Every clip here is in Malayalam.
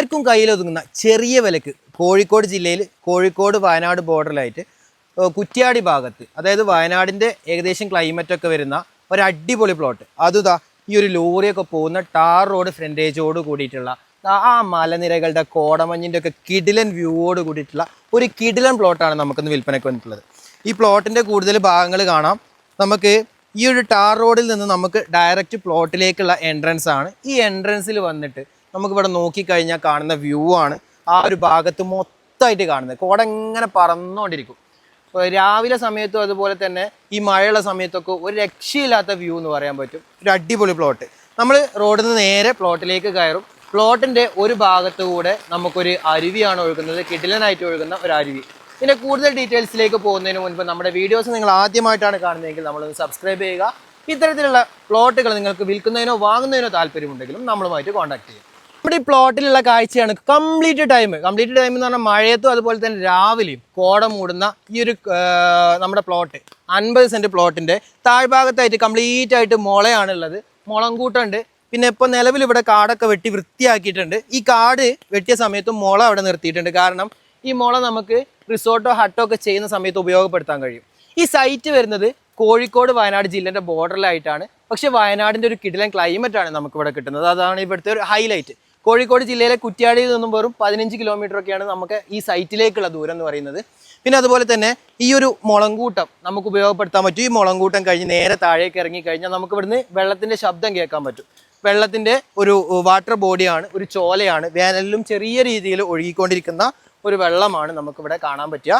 ആർക്കും കയ്യിലൊതുങ്ങുന്ന ചെറിയ വിലക്ക് കോഴിക്കോട് ജില്ലയിൽ കോഴിക്കോട് വയനാട് ബോർഡറിലായിട്ട് കുറ്റ്യാടി ഭാഗത്ത് അതായത് വയനാടിന്റെ ഏകദേശം ക്ലൈമറ്റ് ഒക്കെ വരുന്ന ഒരു അടിപൊളി പ്ലോട്ട് അതുതാ ഈ ഒരു ലോറിയൊക്കെ പോകുന്ന ടാർ റോഡ് ഫ്രണ്ടേജോട് കൂടിയിട്ടുള്ള ആ മലനിരകളുടെ കോടമഞ്ഞിന്റെ ഒക്കെ കിടിലൻ വ്യൂവോട് കൂടിയിട്ടുള്ള ഒരു കിടിലൻ പ്ലോട്ടാണ് നമുക്കിന്ന് വിൽപ്പനയ്ക്ക് വന്നിട്ടുള്ളത്. ഈ പ്ലോട്ടിന്റെ കൂടുതൽ ഭാഗങ്ങൾ കാണാം. നമുക്ക് ഈ ഒരു ടാർ റോഡിൽ നിന്ന് നമുക്ക് ഡയറക്റ്റ് പ്ലോട്ടിലേക്കുള്ള എൻട്രൻസ് ആണ്. ഈ എൻട്രൻസിൽ വന്നിട്ട് നമുക്ക് ഇവിടെ നോക്കിക്കഴിഞ്ഞാൽ കാണുന്ന വ്യൂ ആണ്. ആ ഒരു ഭാഗത്ത് മൊത്തമായിട്ട് കാണുന്നത്. കോട ഇങ്ങനെ പറന്നുകൊണ്ടിരിക്കും. രാവിലെ സമയത്തും അതുപോലെ തന്നെ ഈ മഴയുള്ള സമയത്തൊക്കെ ഒരു രക്ഷയില്ലാത്ത വ്യൂ എന്ന് പറയാൻ പറ്റും. ഒരു അടിപൊളി പ്ലോട്ട് നമ്മൾ റോഡിൽ നിന്ന് നേരെ പ്ലോട്ടിലേക്ക് കയറും. പ്ലോട്ടിന്റെ ഒരു ഭാഗത്ത് കൂടെ നമുക്കൊരു അരുവിയാണ് ഒഴുകുന്നത്. കിടിലനായിട്ട് ഒഴുകുന്ന ഒരു അരുവി. ഇതിന്റെ കൂടുതൽ ഡീറ്റെയിൽസിലേക്ക് പോകുന്നതിന് മുൻപ് നമ്മുടെ വീഡിയോസ് നിങ്ങൾ ആദ്യമായിട്ടാണ് കാണുന്നതെങ്കിൽ നമ്മളൊന്ന് സബ്സ്ക്രൈബ് ചെയ്യുക. ഇത്തരത്തിലുള്ള പ്ലോട്ടുകൾ നിങ്ങൾക്ക് വിൽക്കുന്നതിനോ വാങ്ങുന്നതിനോ താല്പര്യമുണ്ടെങ്കിലും നമ്മളുമായിട്ട് കോൺടാക്ട് ചെയ്യും നമ്മുടെ ഈ പ്ലോട്ടിലുള്ള കാഴ്ചയാണ് കംപ്ലീറ്റ് ടൈം കംപ്ലീറ്റ് ടൈം എന്ന് പറഞ്ഞാൽ മഴയത്തും അതുപോലെ തന്നെ രാവിലെയും കോട മൂടുന്ന ഈ ഒരു നമ്മുടെ പ്ലോട്ട് അൻപത് സെന്റ് പ്ലോട്ടിന്റെ താഴ്ഭാഗത്തായിട്ട് കംപ്ലീറ്റ് ആയിട്ട് മുളയാണ് ഉള്ളത് മുളം കൂട്ടുണ്ട്. പിന്നെ ഇപ്പോൾ നിലവിൽ ഇവിടെ കാടൊക്കെ വെട്ടി വൃത്തിയാക്കിയിട്ടുണ്ട്. ഈ കാട് വെട്ടിയ സമയത്തും മുള അവിടെ നിർത്തിയിട്ടുണ്ട്. കാരണം ഈ മുള നമുക്ക് റിസോർട്ടോ ഹട്ടോ ഒക്കെ ചെയ്യുന്ന സമയത്ത് ഉപയോഗപ്പെടുത്താൻ കഴിയും. ഈ സൈറ്റ് വരുന്നത് കോഴിക്കോട് വയനാട് ജില്ലേന്റെ ബോർഡറിലായിട്ടാണ് പക്ഷേ വയനാടിന്റെ ഒരു കിടിലൻ ക്ലൈമറ്റാണ് നമുക്കിവിടെ കിട്ടുന്നത്. അതാണ് ഇവിടുത്തെ ഒരു ഹൈലൈറ്റ് കോഴിക്കോട് ജില്ലയിലെ കുറ്റ്യാടിയിൽ നിന്നും വെറും പതിനഞ്ച് കിലോമീറ്റർ ഒക്കെയാണ് നമുക്ക് ഈ സൈറ്റിലേക്കുള്ള ദൂരം എന്ന് പറയുന്നത്. പിന്നെ അതുപോലെ തന്നെ ഈ ഒരു മുളങ്കൂട്ടം നമുക്ക് ഉപയോഗപ്പെടുത്താൻ പറ്റും. ഈ മുളങ്കൂട്ടം കഴിഞ്ഞ് നേരെ താഴേക്ക് ഇറങ്ങി കഴിഞ്ഞാൽ നമുക്ക് ഇവിടുന്ന് വെള്ളത്തിന്റെ ശബ്ദം കേൾക്കാൻ പറ്റും. വെള്ളത്തിന്റെ ഒരു വാട്ടർ ബോഡിയാണ് ഒരു ചോലയാണ് വേനലിലും ചെറിയ രീതിയിൽ ഒഴുകിക്കൊണ്ടിരിക്കുന്ന ഒരു വെള്ളമാണ് നമുക്കിവിടെ കാണാൻ പറ്റുക.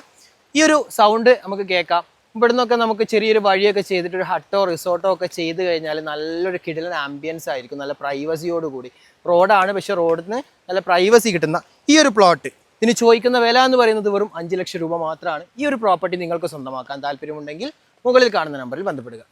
ഈ ഒരു സൗണ്ട് നമുക്ക് കേൾക്കാം. ഇവിടെ നിന്നൊക്കെ നമുക്ക് ചെറിയൊരു വഴിയൊക്കെ ചെയ്തിട്ട് ഒരു ഹട്ടോ റിസോർട്ടോ ഒക്കെ ചെയ്ത് കഴിഞ്ഞാൽ നല്ലൊരു കിടിലൻ ആംബിയൻസ് ആയിരിക്കും. നല്ല പ്രൈവസിയോട് കൂടി. റോഡാണ് പക്ഷേ നിന്ന് നല്ല പ്രൈവസി കിട്ടുന്ന ഈ ഒരു പ്ലോട്ട് ഇതിന് ചോദിക്കുന്ന വില എന്ന് പറയുന്നത് വെറും അഞ്ച് ലക്ഷം രൂപ മാത്രമാണ്. ഈ ഒരു പ്രോപ്പർട്ടി നിങ്ങൾക്ക് സ്വന്തമാക്കാൻ താല്പര്യമുണ്ടെങ്കിൽ മുകളിൽ കാണുന്ന നമ്പറിൽ ബന്ധപ്പെടുക.